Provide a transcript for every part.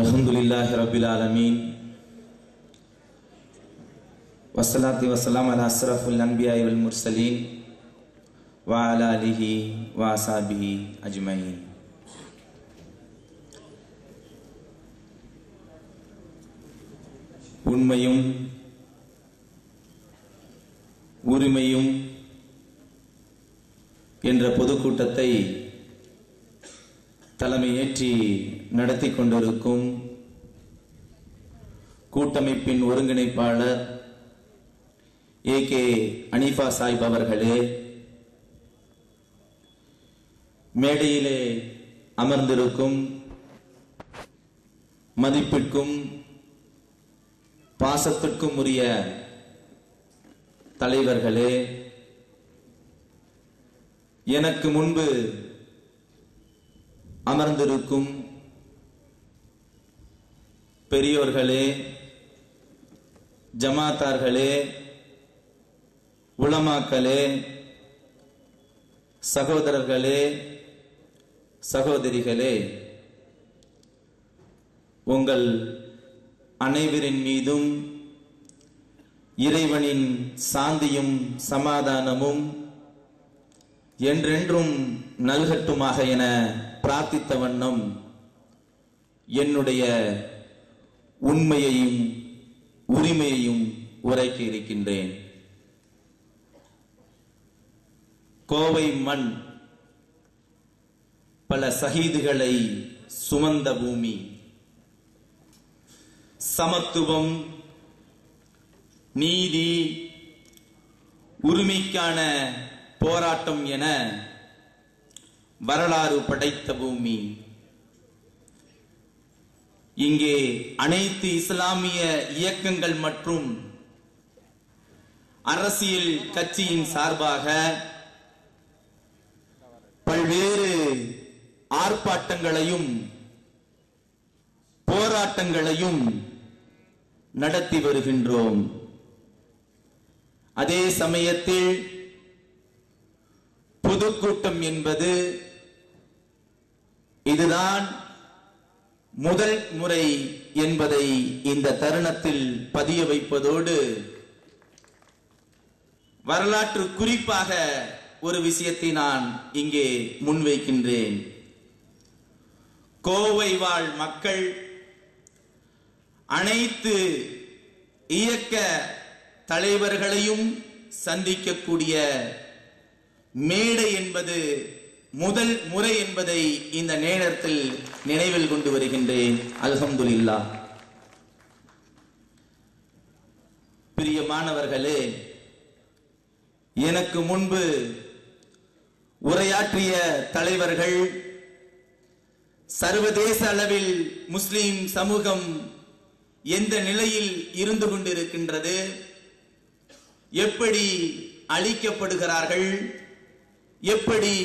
الحمد لله رب العالمين والصلاة والسلام على أشرف الأنبياء والمرسلين وعلى آله وأصحابه أجمعين உண்மையும் உரிமையும் என்ற பொதுக்கூட்டத்தை தலைமையேற்றி நடத்தி கொண்டிருக்கும் கூட்டமைப்பின் ஒருங்கிணைப்பாளர் ஏ கே அனிஃபா சாஹிப் அவர்களே மேடையிலே அமர்ந்திருக்கும் மதிப்பிற்கும் பாசத்திற்கும் உரிய தலைவர்களே எனக்கு முன்பு அமர்ந்திருக்கும் பெரியோர்களே ஜமாத்தார்களே உளமாக்களே சகோதரர்களே சகோதரிகளே உங்கள் அனைவரின் மீதும் இறைவனின் சாந்தியும் சமாதானமும் என்றென்றும் நல்கட்டுமாக என பிரார்த்தித்த வண்ணம் என்னுடைய உண்மையையும் உரிமையையும் உரைக்க இருக்கின்றேன். கோவை மண் பல சகிதுகளை சுமந்த பூமி. சமத்துவம் நீதி உரிமைக்கான போராட்டம் என வரலாறு படைத்த பூமி. இங்கே அனைத்து இஸ்லாமிய இயக்கங்கள் மற்றும் அரசியல் கட்சியின் சார்பாக பல்வேறு ஆர்ப்பாட்டங்களையும் போராட்டங்களையும் நடத்தி வருகின்றோம். அதே சமயத்தில் பொதுக்கூட்டம் என்பது இதுதான் முதல் முறை என்பதை இந்த தருணத்தில் பதிய வைப்பதோடு வரலாற்று குறிப்பாக ஒரு விஷயத்தை நான் இங்கே முன்வைக்கின்றேன். கோவை வாழ் மக்கள் அனைத்து இயக்க தலைவர்களையும் சந்திக்கக்கூடிய மேடை என்பது முதல் முறை என்பதை இந்த நேரத்தில் நினைவில் கொண்டு வருகின்றேன். அல்ஹம்துலில்லா. பிரியமானவர்களே எனக்கு முன்பு உரையாற்றிய தலைவர்கள் சர்வதேச அளவில் முஸ்லிம் சமூகம் எந்த நிலையில் இருந்து கொண்டிருக்கின்றது எப்படி அழிக்கப்படுகிறார்கள் எப்படி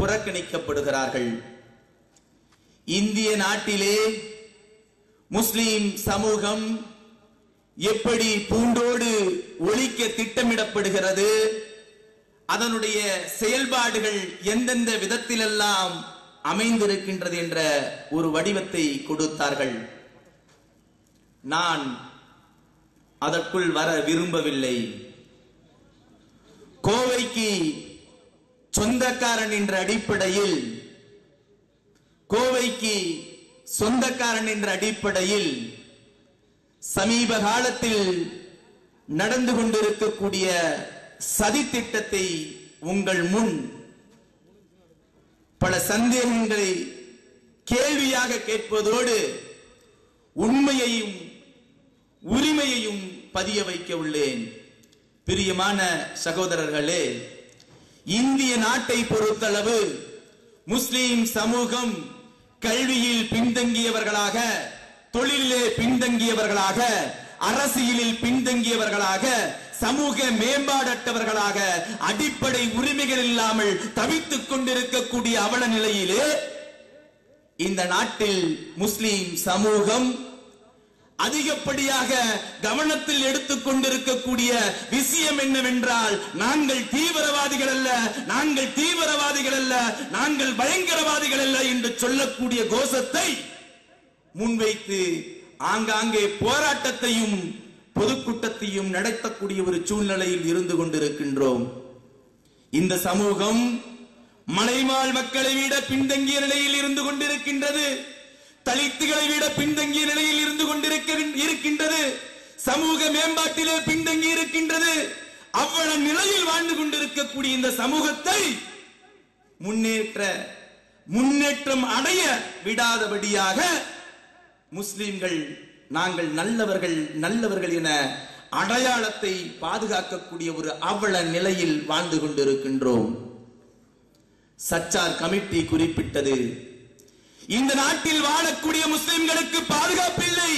புறக்கணிக்கப்படுகிறார்கள். இந்திய நாட்டிலே முஸ்லிம் சமூகம் எப்படி பூண்டோடு ஒழிக்க திட்டமிடப்படுகிறது அதனுடைய செயல்பாடுகள் எந்தெந்த விதத்திலெல்லாம் அமைந்திருக்கின்றது என்ற ஒரு வடிவத்தை கொடுத்தார்கள். நான் அதற்குள் வர விரும்பவில்லை. கோவைக்கு சொந்தக்காரன் என்ற அடிப்படையில் கோவைக்கு சொந்தக்காரன் என்ற அடிப்படையில் சமீப காலத்தில் நடந்து கொண்டிருக்கக்கூடிய சதி திட்டத்தை உங்கள் முன் பல சந்தேகங்களை கேள்வியாக கேட்பதோடு உண்மையையும் உரிமையையும் பதிய வைக்க உள்ளேன். பிரியமான சகோதரர்களே இந்திய நாட்டை பொறுத்தளவு முஸ்லிம் சமூகம் கல்வியில் பின்தங்கியவர்களாக தொழிலே பின்தங்கியவர்களாக அரசியலில் பின்தங்கியவர்களாக சமூக மேம்பாடற்றவர்களாக அடிப்படை உரிமைகள் இல்லாமல் தவித்துக் கொண்டிருக்கக்கூடிய அவல நிலையிலே இந்த நாட்டில் முஸ்லிம் சமூகம் அதிகப்படியாக கவனத்தில் எடுத்துக் கொண்டிருக்கக்கூடிய விஷயம் என்னவென்றால் நாங்கள் தீவிரவாதிகள் அல்ல நாங்கள் தீவிரவாதிகள் அல்ல நாங்கள் பயங்கரவாதிகள் அல்ல என்று சொல்லக்கூடிய கோஷத்தை முன்வைத்து ஆங்காங்கே போராட்டத்தையும் பொதுக்கூட்டத்தையும் நடத்தக்கூடிய ஒரு சூழ்நிலையில் இருந்து கொண்டிருக்கின்றோம். இந்த சமூகம் மலைவாழ் மக்களை விட பின்தங்கிய நிலையில் இருந்து கொண்டிருக்கின்றது. தலித்துகளை விட பின்தங்கிய நிலையில் இருந்து கொண்டிருக்க இருக்கின்றது. சமூக மேம்பாட்டிலே பின்தங்கி இருக்கின்றது. அவ்வளவு நிலையில் வாழ்ந்து கொண்டிருக்கக்கூடிய இந்த சமூகத்தை முன்னேற்ற முன்னேற்றம் அடைய விடாதபடியாக முஸ்லிம்கள் நாங்கள் நல்லவர்கள் நல்லவர்கள் என அடையாளத்தை பாதுகாக்கக்கூடிய ஒரு அவல நிலையில் வாழ்ந்து கொண்டிருக்கின்றோம். சச்சார் கமிட்டி குறிப்பிட்டது. இந்த நாட்டில் வாழக்கூடிய முஸ்லிம்களுக்கு பாதுகாப்பில்லை.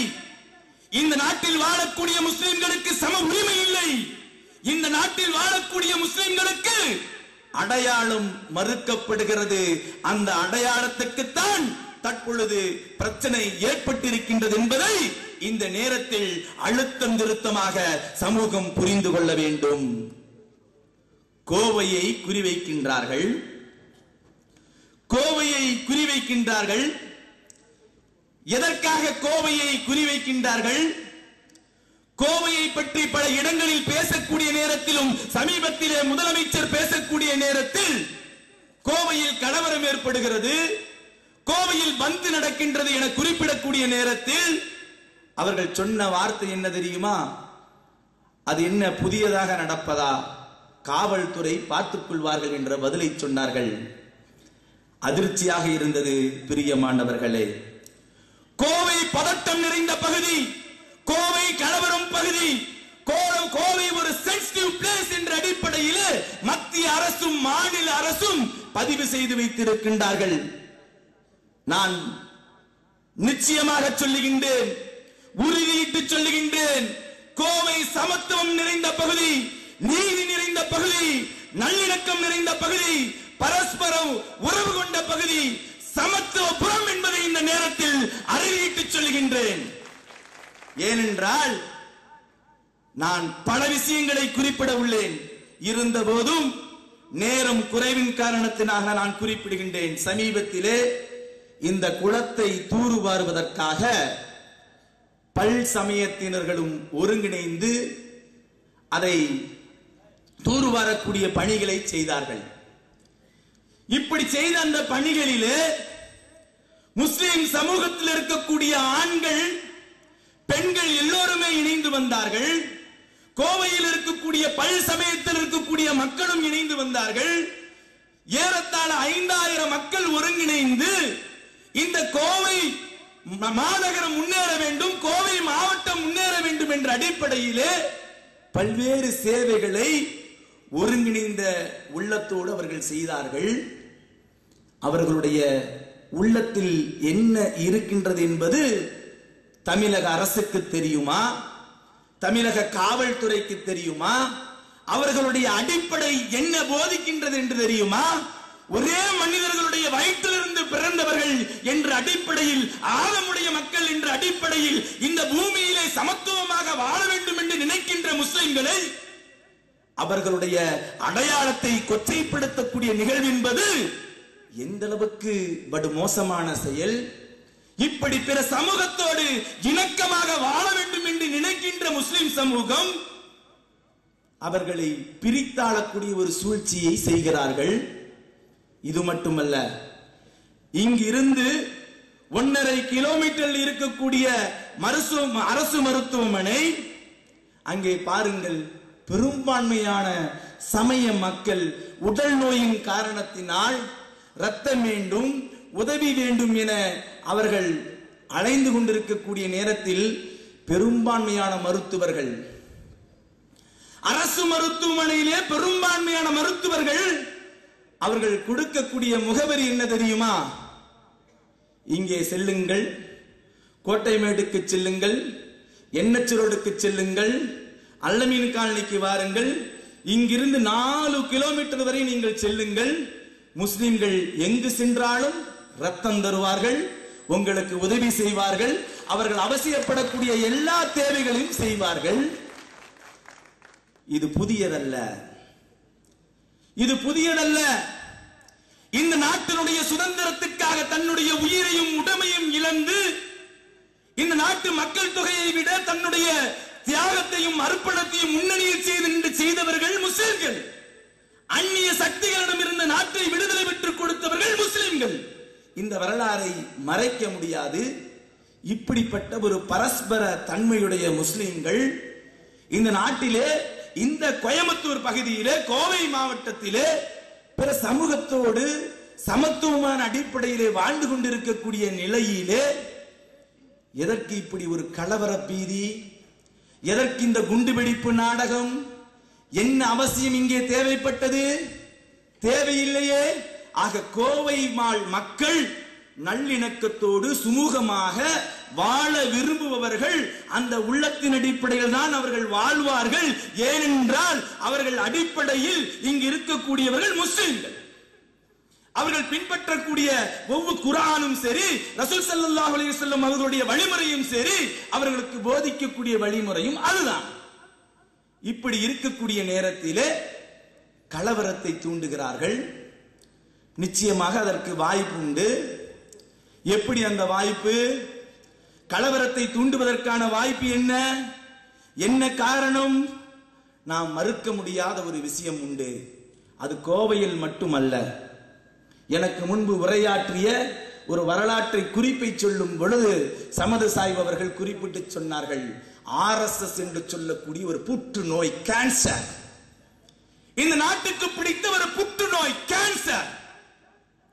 இந்த நாட்டில் வாழக்கூடிய முஸ்லிம்களுக்கு சம உரிமை இல்லை. இந்த நாட்டில் வாழக்கூடிய முஸ்லிம்களுக்கு அடையாளம் மறுக்கப்படுகிறது. அந்த அடையாளத்துக்குத்தான் தற்பொழுது பிரச்சனை ஏற்பட்டிருக்கின்றது என்பதை இந்த நேரத்தில் அழுத்தம் திருத்தமாக சமூகம் புரிந்து கொள்ள வேண்டும். கோவையை குறிவைக்கின்றார்கள். கோவையை குறிவைக்கின்றார்கள். எதற்காக கோவையை குறிவைக்கின்றார்கள்? கோவையை பற்றி பல இடங்களில் பேசக்கூடிய நேரத்திலும் சமீபத்திலே முதலமைச்சர் பேசக்கூடிய நேரத்தில் கோவையில் கலவரம் ஏற்படுகிறது. கோவையில் பந்து நடக்கின்றது என குறிப்பிடக்கூடிய நேரத்தில் அவர்கள் சொன்ன வார்த்தை என்ன தெரியுமா? அது என்ன புதியதாக நடப்பதா? காவல்துறை பார்த்துக் கொள்வார்கள் என்ற பதிலை சொன்னார்கள். அதிர்ச்சியாக இருந்தது பிரியமானவர்களே. கோவை பதட்டம் நிறைந்த பகுதி கோவை கலவரம் பகுதி கோவை ஒரு சென்சிட்டிவ் பிளேஸ் என்ற அடிப்படையில் மத்திய அரசும் மாநில அரசும் பதிவு செய்து வைத்திருக்கின்றார்கள். நான் நிச்சயமாக சொல்லுகின்றேன் உறுதியிட்டு சொல்லுகின்றேன் கோவை சமத்துவம் நிறைந்த பகுதி நீதி நிறைந்த பகுதி நல்லிணக்கம் நிறைந்த பகுதி பரஸ்பரம் உறவு கொண்ட பகுதி சமத்துவபுரம் என்பதை இந்த நேரத்தில் அறிவிட்டு சொல்லுகின்றேன் ஏனென்றால் நான் பல விஷயங்களை குறிப்பிட உள்ளேன். இருந்த போதும் நேரம் குறைவின் காரணத்தினாக நான் குறிப்பிடுகின்றேன். சமீபத்திலே இந்த குளத்தை தூர்வாருவதற்காக பல் சமயத்தினர்களும் ஒருங்கிணைந்து அதை தூர்வாரக்கூடிய பணிகளை செய்தார்கள். இப்படி செய்த அந்த பணிகளிலே முஸ்லிம் சமூகத்தில் இருக்கக்கூடிய ஆண்கள் பெண்கள் எல்லோருமே இணைந்து வந்தார்கள். கோவையில் இருக்கக்கூடிய பல் சமயத்தில் இருக்கக்கூடிய மக்களும் இணைந்து வந்தார்கள். ஏறத்தாழ ஐந்தாயிரம் மக்கள் ஒருங்கிணைந்து இந்த கோவை மாநகரம் முன்னேற வேண்டும் கோவை மாவட்டம் முன்னேற வேண்டும் என்ற அடிப்படையிலே பல்வேறு சேவைகளை ஒருங்கிணைந்த உள்ளத்தோடு அவர்கள் செய்தார்கள். அவர்களுடைய உள்ளத்தில் என்ன இருக்கின்றது என்பது தமிழக அரசுக்கு தெரியுமா? தமிழக காவல்துறைக்கு தெரியுமா? அவர்களுடைய அடிப்படை என்ன போதிக்கின்றது என்று தெரியுமா? ஒரே மனிதர்களுடைய வயிற்றிலிருந்து பிறந்தவர்கள் என்ற அடிப்படையில் ஆழமுடைய மக்கள் என்ற அடிப்படையில் இந்த பூமியிலே சமத்துவமாக வாழ வேண்டும் என்று நினைக்கின்ற முஸ்லிம்களை அவர்களுடைய அடையாளத்தை கொச்சைப்படுத்தக்கூடிய நிகழ்வு என்பது எந்த அளவுக்கு படு மோசமான செயல் இப்படி பிற சமூகத்தோடு இணக்கமாக வாழ வேண்டும் என்று நினைக்கின்ற முஸ்லிம் சமூகம் அவர்களை பிரித்தாளக்கூடிய ஒரு சூழ்ச்சியை செய்கிறார்கள். இது மட்டுமல்ல இங்கிருந்து ஒன்னரை கிலோமீட்டரில் இருக்கக்கூடிய மருத்துவ அரசு மருத்துவமனை அங்கே பாருங்கள் பெரும்பான்மையான சமய மக்கள் உடல் நோயின் காரணத்தினால் ரத்தம் வேண்டும் உதவி வேண்டும் என அவர்கள் அலைந்து கொண்டிருக்கக்கூடிய நேரத்தில் பெரும்பான்மையான மருத்துவர்கள் அரசு மருத்துவமனையிலே பெரும்பான்மையான மருத்துவர்கள் அவர்கள் கொடுக்கக்கூடிய முகவரி என்ன தெரியுமா? இங்கே செல்லுங்கள். கோட்டைமேடுக்கு செல்லுங்கள். எண்ணச்சிரோடுக்கு செல்லுங்கள். அல்லமீன் காலனிக்கு வாருங்கள். இங்கிருந்து நாலு கிலோமீட்டர் வரை நீங்கள் செல்லுங்கள். முஸ்லிம்கள் எங்கு சென்றாலும் ரத்தம் தருவார்கள் உங்களுக்கு உதவி செய்வார்கள் அவர்கள் அவசியப்படக்கூடிய எல்லா தேவைகளையும் செய்வார்கள். இது புதியதல்ல. இது புதியதல்ல. இந்த நாட்டினுடைய சுதந்திரத்துக்காக தன்னுடைய உயிரையும் உடமையும் இழந்து இந்த நாட்டு மக்கள் தொகையை விட தன்னுடைய தியாகத்தையும் அர்ப்பணத்தையும் முன்னணியில் செய்து நின்று செய்தவர்கள் முஸ்லிம்கள். அந்நிய சக்திகளிடம் இருந்த நாட்டை விடுதலை பெற்றுக் கொடுத்தவர்கள் முஸ்லிம்கள். இந்த வரலாறை மறைக்க முடியாது. இப்படிப்பட்ட ஒரு பரஸ்பர தன்மையுடைய முஸ்லிம்கள் இந்த நாட்டிலே இந்த கோயம்புத்தூர் பகுதியிலே கோவை மாவட்டத்திலே பிற சமூகத்தோடு சமத்துவமான அடிப்படையிலே வாழ்ந்து கொண்டிருக்கக்கூடிய நிலையிலே எதற்கு இப்படி ஒரு கலவர பீதி? எதற்கு இந்த குண்டுவெடிப்பு நாடகம்? என்ன அவசியம் இங்கே தேவைப்பட்டது? தேவையில்லையே. ஆக கோவை மாள் மக்கள் நல்லிணக்கத்தோடு சுமூகமாக வாழ விரும்புபவர்கள் அந்த உள்ளத்தின் அடிப்படையில் தான் அவர்கள் வாழ்வார்கள். ஏனென்றால் அவர்கள் அடிப்படையில் இங்கு இருக்கக்கூடியவர்கள் முஸ்லிம்கள். அவர்கள் பின்பற்றக்கூடிய ஒவ்வொரு குரானும் சரி ரசூல் சல்லாஹ் அலி வஸல்லம் அவர்களுடைய வழிமுறையும் சரி அவர்களுக்கு போதிக்கக்கூடிய வழிமுறையும் அதுதான். இப்படி இருக்கக்கூடிய நேரத்திலே கலவரத்தை தூண்டுகிறார்கள். நிச்சயமாக அதற்கு வாய்ப்பு உண்டு. எப்படி அந்த வாய்ப்பு? கலவரத்தை தூண்டுவதற்கான வாய்ப்பு என்ன? என்ன காரணம்? நாம் மறுக்க முடியாத ஒரு விஷயம் உண்டு. அது கோவையில் மட்டுமல்ல. எனக்கு முன்பு உரையாற்றிய ஒரு வரலாற்றை குறிப்பை சொல்லும் பொழுது சமது சாய்வு அவர்கள் குறிப்பிட்டு சொன்னார்கள். ஆர்எஸ்எஸ் என்று சொல்லக்கூடிய ஒரு புற்றுநோய் கேன்சர் இந்த நாட்டுக்கு பிடித்த ஒரு புற்றுநோய் கேன்சர்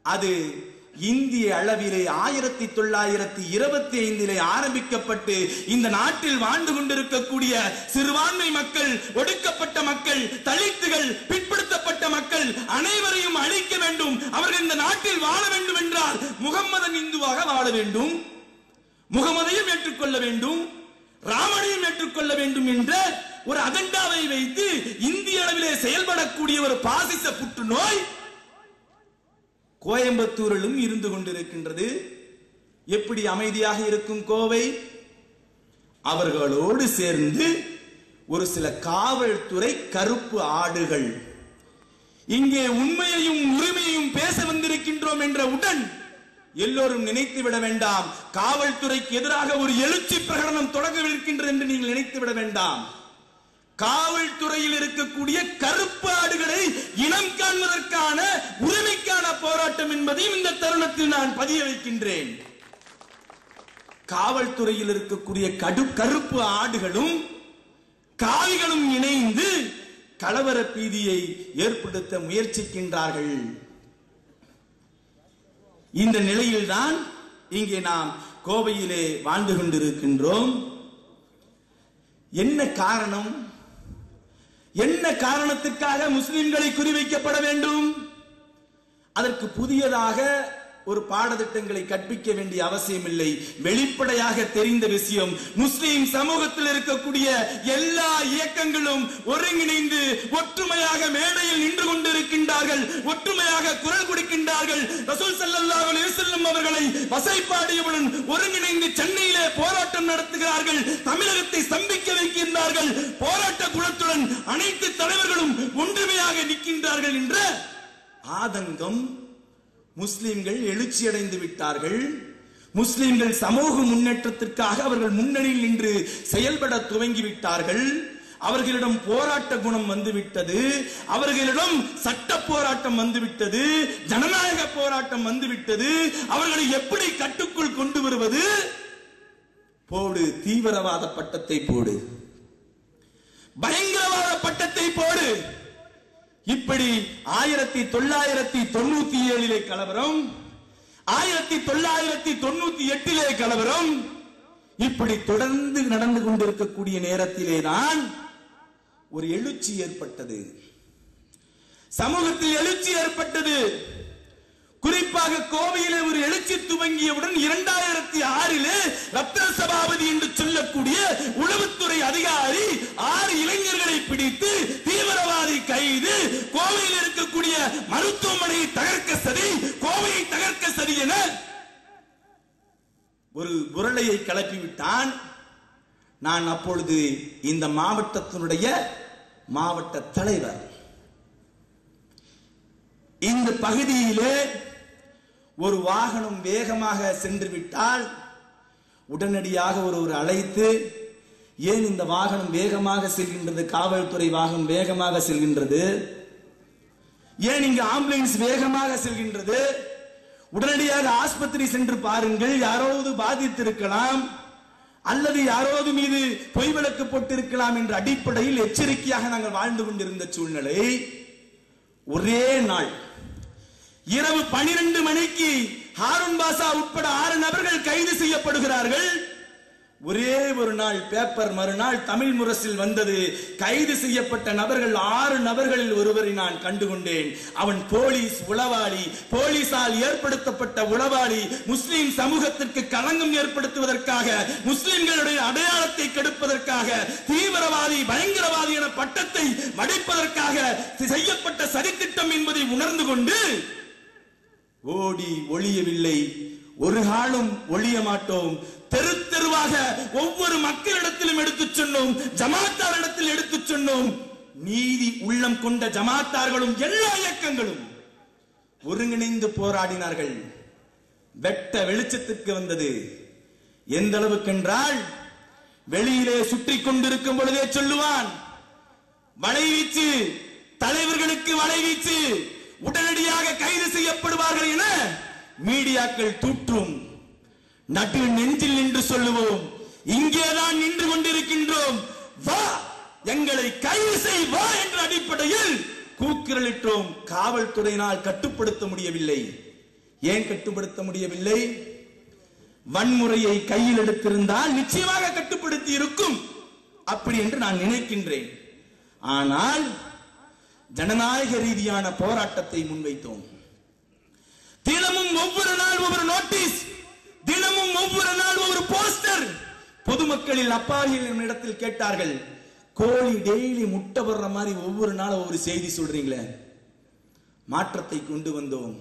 அது இந்திய அளவிலே ஆயிரத்தி தொள்ளாயிரத்தி இருபத்தி ஐந்திலே ஆரம்பிக்கப்பட்டு இந்த நாட்டில் வாழ்ந்து கொண்டிருக்கக்கூடிய சிறுபான்மை மக்கள் ஒடுக்கப்பட்ட மக்கள் தலித்துகள் பிற்படுத்தப்பட்ட மக்கள் அனைவரையும் அழிக்க வேண்டும். அவர்கள் இந்த நாட்டில் வாழ வேண்டும் என்றால் முகம்மதன் இந்துவாக வாழ வேண்டும். முகமதையும் ஏற்றுக்கொள்ள வேண்டும். ராமனையும் ஏற்றுக்கொள்ள வேண்டும் என்ற ஒரு அஜெண்டாவை வைத்து இந்திய அளவிலே செயல்படக்கூடிய ஒரு பாசிச புற்றுநோய் கோயம்புத்தூரிலும் இருந்து கொண்டிருக்கின்றது. எப்படி அமைதியாக இருக்கும் கோவை? அவர்களோடு சேர்ந்து ஒரு சில காவல்துறை கருப்பு ஆடுகள். இங்கே உண்மையையும் உரிமையையும் பேச வந்திருக்கின்றோம் என்ற உடன் எல்லோரும் நினைத்து விட வேண்டாம். காவல்துறைக்கு எதிராக ஒரு எழுச்சி பிரகடனம் தொடங்கவிருக்கின்றது என்று நீங்கள் நினைத்து விட வேண்டாம். காவல்துறையில் இருக்கக்கூடிய கருப்பு ஆடுகளை இனம் காண்பதற்கான உரிமைக்கான போராட்டம் என்பதையும் இந்த தருணத்தில் நான் பதிய வைக்கின்றேன். காவல்துறையில் இருக்கக்கூடிய கடு கருப்பு ஆடுகளும் காவிகளும் இணைந்து கலவர பீதியை ஏற்படுத்த முயற்சிக்கின்றார்கள். இந்த நிலையில்தான் இங்கே நாம் கோவையிலே வாழ்ந்து கொண்டிருக்கின்றோம். என்ன காரணம்? என்ன காரணத்துக்காக முஸ்லிம்களை குறிவைக்கப்பட வேண்டும்? அதற்கு புதியதாக ஒரு பாடத்திட்டங்களை கற்பிக்க வேண்டிய அவசியம் இல்லை வெளிப்படையாக தெரிந்த விஷயம் முஸ்லிம் சமூகத்தில் இருக்கக்கூடிய எல்லா இயக்கங்களும் ஒருங்கிணைந்து ஒற்றுமையாக மேடையில் நின்று கொண்டிருக்கின்றார்கள் ஒற்றுமையாக குரல் கொடுக்கின்றார்கள். ரசூல் ஸல்லல்லாஹு அலைஹி வஸல்லம் அவர்களை வசைப்பாடியவுடன் ஒருங்கிணைந்து சென்னையிலே போராட்டம் நடத்துகிறார்கள் தமிழகத்தை ஸ்தம்பிக்க வைக்கின்றார்கள். போராட்ட குணத்துடன் அனைத்து தலைவர்களும் ஒன்றுமையாக நிற்கின்றார்கள் என்ற ஆதங்கம் முஸ்லிம்கள் எழுச்சியடைந்து விட்டார்கள். முஸ்லிம்கள் சமூக முன்னேற்றத்திற்காக அவர்கள் முன்னணியில் நின்று செயல்பட துவங்கி விட்டார்கள் அவர்களிடம் போராட்ட குணம் வந்துவிட்டது. அவர்களிடம் சட்ட போராட்டம் வந்துவிட்டது. ஜனநாயக போராட்டம் வந்துவிட்டது. அவர்களை எப்படி கட்டுக்குள் கொண்டு வருவது? போடு தீவிரவாத பட்டத்தை போடு. பயங்கரவாத பட்டத்தை போடு. இப்படி ஆயிரத்தி தொள்ளாயிரத்தி தொண்ணூத்தி ஏழிலே கலவரம் ஆயிரத்தி தொள்ளாயிரத்தி தொண்ணூத்தி எட்டிலே கலவரம் இப்படி தொடர்ந்து நடந்து கொண்டிருக்கக்கூடிய நேரத்திலே தான் ஒரு எழுச்சி ஏற்பட்டது. சமூகத்தில் எழுச்சி ஏற்பட்டது. குறிப்பாக கோவையிலே ஒரு எழுச்சி துவங்கியவுடன் இரண்டாயிரத்தி ஆறிலே செல்லக்கூடிய உளவுத்துறை அதிகாரி ஆறு இளைஞர்களை பிடித்து தீவிரவாதி கைது கோவையில் இருக்கக்கூடிய மருத்துவமனையை தகர்க்க சரி கோவையை தகர்க்க சரி என ஒரு உரளையை கிளப்பிவிட்டான். நான் அப்பொழுது இந்த மாவட்டத்தினுடைய மாவட்ட தலைவர். இந்த பகுதியிலே ஒரு வாகனம் வேகமாக சென்று விட்டால் உடனடியாக ஒருவர் அழைத்து ஏன் இந்த வாகனம் வேகமாக செல்கின்றது? காவல்துறை வாகனம் வேகமாக செல்கின்றது. ஏன் இங்கு ஆம்புலன்ஸ் வேகமாக செல்கின்றது? உடனடியாக ஆஸ்பத்திரி சென்று பாருங்கள். யாராவது பாதித்திருக்கலாம்? அல்லது யாராவது மீது பொய் விளக்கு போட்டிருக்கலாம்? என்ற அடிப்படையில் எச்சரிக்கையாக நாங்கள் வாழ்ந்து கொண்டிருந்த சூழ்நிலை ஒரே நாள். இரவு பனிரெண்டு மணிக்கு ஹாரூன் பாசா உட்பட ஆறு நபர்கள் கைது செய்யப்படுகிறார்கள். ஒரே ஒரு நாள் பேப்பர் மறுநாள் தமிழ் முரசில் வந்தது. கைது செய்யப்பட்ட நபர்கள் ஆறு நபர்களில் ஒருவரை நான் கண்டுகொண்டேன். அவன் போலீஸ் உளவாளி போலீசால் ஏற்படுத்தப்பட்ட உளவாளி முஸ்லிம் சமூகத்திற்கு களங்கம் ஏற்படுத்துவதற்காக முஸ்லிம்களுடைய அடையாளத்தை கெடுப்பதற்காக தீவிரவாதி பயங்கரவாதி என பட்டத்தை மடிப்பதற்காக செய்யப்பட்ட சதித்திட்டம் என்பதை உணர்ந்து கொண்டு ஓடி ஒளியவில்லை ஒரு காலம் ஒளிய மாட்டோம். தெரு தெருவாக ஒவ்வொரு மக்களிடத்திலும் எடுத்துச் சொன்னோம். ஜமாத்தாரிடத்தில் எடுத்துச் சொன்னோம். நீதி உள்ளம் கொண்ட ஜமாத்தார்களும் எல்லா இயக்கங்களும் ஒருங்கிணைந்து போராடினார்கள். வெட்ட வெளிச்சத்துக்கு வந்தது. எந்த அளவுக்கு என்றால் வெளியிலே சுற்றி கொண்டிருக்கும் பொழுதே சொல்லுவான். வலைவீச்சு தலைவர்களுக்கு வலைவீச்சு உடனே கைது செய்யப்படுவார்கள் என மீடியாக்கள் தூற்றும். நடு நெஞ்சில் நின்று சொல்லுவோம் இங்கேதான் நின்று கொண்டிருக்கின்றோம். வா எங்களை கைது செய் வா என்ற அடிப்படையில் கூக்குரலிட்டோம். காவல்துறையினால் கட்டுப்படுத்த முடியவில்லை. ஏன் கட்டுப்படுத்த முடியவில்லை? வன்முறையை கையில் எடுத்திருந்தால் நிச்சயமாக கட்டுப்படுத்தி இருக்கும். அப்படி என்று நான் நினைக்கின்றேன். ஆனால் ஜனநாயக ரீதியான போராட்டத்தை முன்வைத்தோம். தினமும் ஒவ்வொரு நாள் ஒவ்வொரு நோட்டீஸ் தினமும் ஒவ்வொரு நாள் ஒவ்வொரு போஸ்டர் பொதுமக்களில் அப்பாவிகளின் இடத்தில் கேட்டார்கள் கோழி டெய்லி முட்டை வர்ற மாதிரி ஒவ்வொரு நாளும் ஒவ்வொரு செய்தி சொல்றீங்களே? மாற்றத்தை கொண்டு வந்தோம்.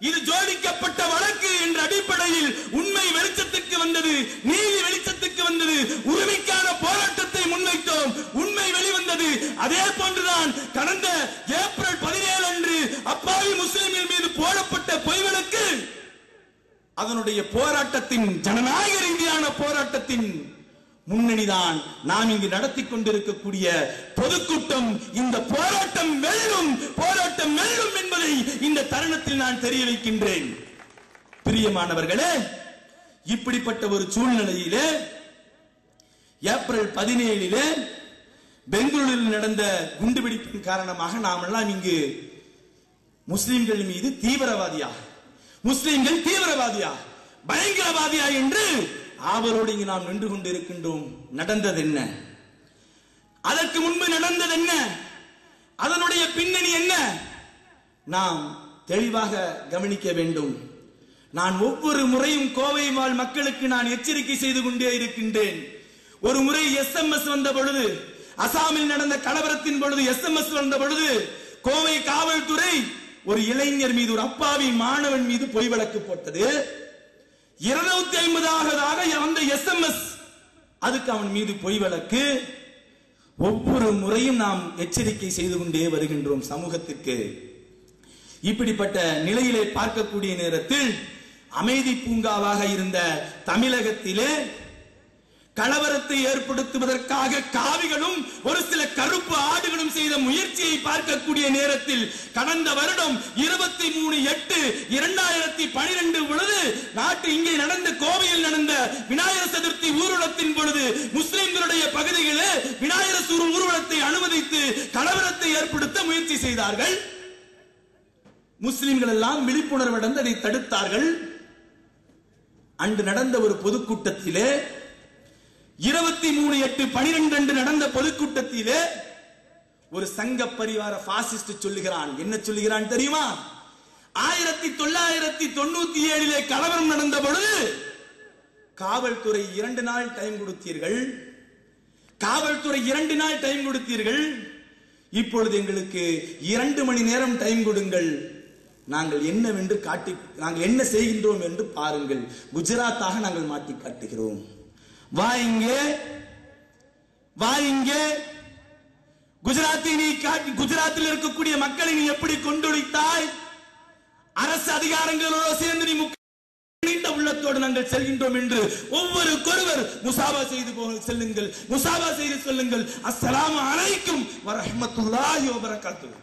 இது ஜோடிக்கப்பட்ட வழக்கு என்ற அடிப்படையில் உண்மை வெளிச்சத்துக்கு வந்தது நீதி வெளிச்சத்துக்கு வந்தது உரிமைக்கான போராட்டத்தை முன்வைத்தோம். உண்மை வெளிவந்தது. அதே போன்றுதான் கடந்த ஏப்ரல் பதினேழு அன்று அப்பாவி முஸ்லிம்கள் மீது போடப்பட்ட பொய் வழக்கு அதனுடைய போராட்டத்தின் ஜனநாயக ரீதியான போராட்டத்தின் முன்னணிதான் நாம் இங்கு நடத்தி கொண்டிருக்கக்கூடிய பொதுக்கூட்டம். இந்த போராட்டம் வெல்லும் போராட்டம் வெல்லும் என்பதை இந்த தருணத்தில் நான் தெரிய வைக்கின்றேன் பிரியமானவர்களே இப்படிப்பட்ட ஒரு சூழ்நிலையிலே ஏப்ரல் பதினேழிலே பெங்களூரில் நடந்த குண்டுவெடிப்பின் காரணமாக நாம் எல்லாம் இங்கு முஸ்லிம்கள் மீது தீவிரவாதியா முஸ்லிம்கள் தீவிரவாதியா பயங்கரவாதியா என்று ஆவலோடு இங்கு நாம் நின்று கொண்டிருக்கின்றோம். நடந்தது என்ன? அதற்கு முன்பு நடந்தது என்ன? அதனுடைய பின்னணி என்ன? நாம் தெளிவாக கவனிக்க வேண்டும். நான் ஒவ்வொரு முறையும் கோவை வாழ் மக்களுக்கு நான் எச்சரிக்கை செய்து கொண்டே இருக்கின்றேன். ஒரு முறை எஸ்எம்எஸ் வந்த பொழுது அசாமில் நடந்த கலவரத்தின் பொழுது எஸ்எம்எஸ் வந்த பொழுது கோவை காவல்துறை ஒரு இளைஞர் மீது ஒரு அப்பாவி மாணவன் மீது பொய் வழக்கு போட்டது. இருநூத்தி ஐம்பதாவதாக வந்த எஸ்எம்எஸ் அதுக்கு அவன் மீது பொய் வழக்கு. ஒவ்வொரு முறையும் நாம் எச்சரிக்கை செய்து கொண்டே வருகின்றோம் சமூகத்திற்கு. இப்படிப்பட்ட நிலையிலே பார்க்கக்கூடிய நேரத்தில் அமைதி பூங்காவாக இருந்த தமிழகத்திலே கலவரத்தை ஏற்படுத்துவதற்காக காவிகளும் ஒரு சில கருப்பு ஆடுகளும் செய்த முயற்சியை பார்க்கக்கூடிய நேரத்தில் கடந்த வருடம் இருபத்தி மூணு எட்டு இரண்டாயிரத்தி பனிரெண்டு பொழுது நாட்டு இங்கே நடந்த கோவையில் நடந்த விநாயகர் சதுர்த்தி ஊர்வலத்தின் பொழுது முஸ்லிம்களுடைய பகுதிகளே விநாயகர் சூர் ஊர்வலத்தை அனுமதித்து கலவரத்தை ஏற்படுத்த முயற்சி செய்தார்கள். முஸ்லிம்கள் எல்லாம் விழிப்புணர்வு அதை தடுத்தார்கள். அன்று நடந்த ஒரு பொதுக்கூட்டத்திலே இருபத்தி மூணு எட்டு பனிரெண்டு அன்று நடந்த பொதுக்கூட்டத்திலே ஒரு சங்க பரிவார பாசிஸ்ட் சொல்லுகிறான். என்ன சொல்லுகிறான் தெரியுமா? ஆயிரத்தி தொள்ளாயிரத்தி தொண்ணூத்தி ஏழிலே கலவரம் நடந்த பொழுது காவல்துறை இரண்டு நாள் டைம் கொடுத்தீர்கள். காவல்துறை இரண்டு நாள் டைம் கொடுத்தீர்கள். இப்பொழுது எங்களுக்கு இரண்டு மணி நேரம் டைம் கொடுங்கள். நாங்கள் என்னவென்று காட்டி நாங்கள் என்ன செய்கின்றோம் என்று பாருங்கள். குஜராத்தாக நாங்கள் மாட்டி காட்டுகிறோம் வா இங்கே. வா இங்கே. குஜராத்தை நீ காட்டி குஜராத்தில் இருக்கக்கூடிய மக்களை நீ எப்படி கொண்டொழித்தாய் அரசு அதிகாரங்களோடு சேர்ந்து நீ முக்கிய நீண்ட உள்ளத்தோடு நாங்கள் செல்கின்றோம் என்று ஒவ்வொரு கொருவர் முசாபா செய்து போக செல்லுங்கள். முசாபா செய்து சொல்லுங்கள். அஸ்ஸலாமு அலைக்கும் வரஹ்மத்துல்லாஹி வபரகாத்துஹு.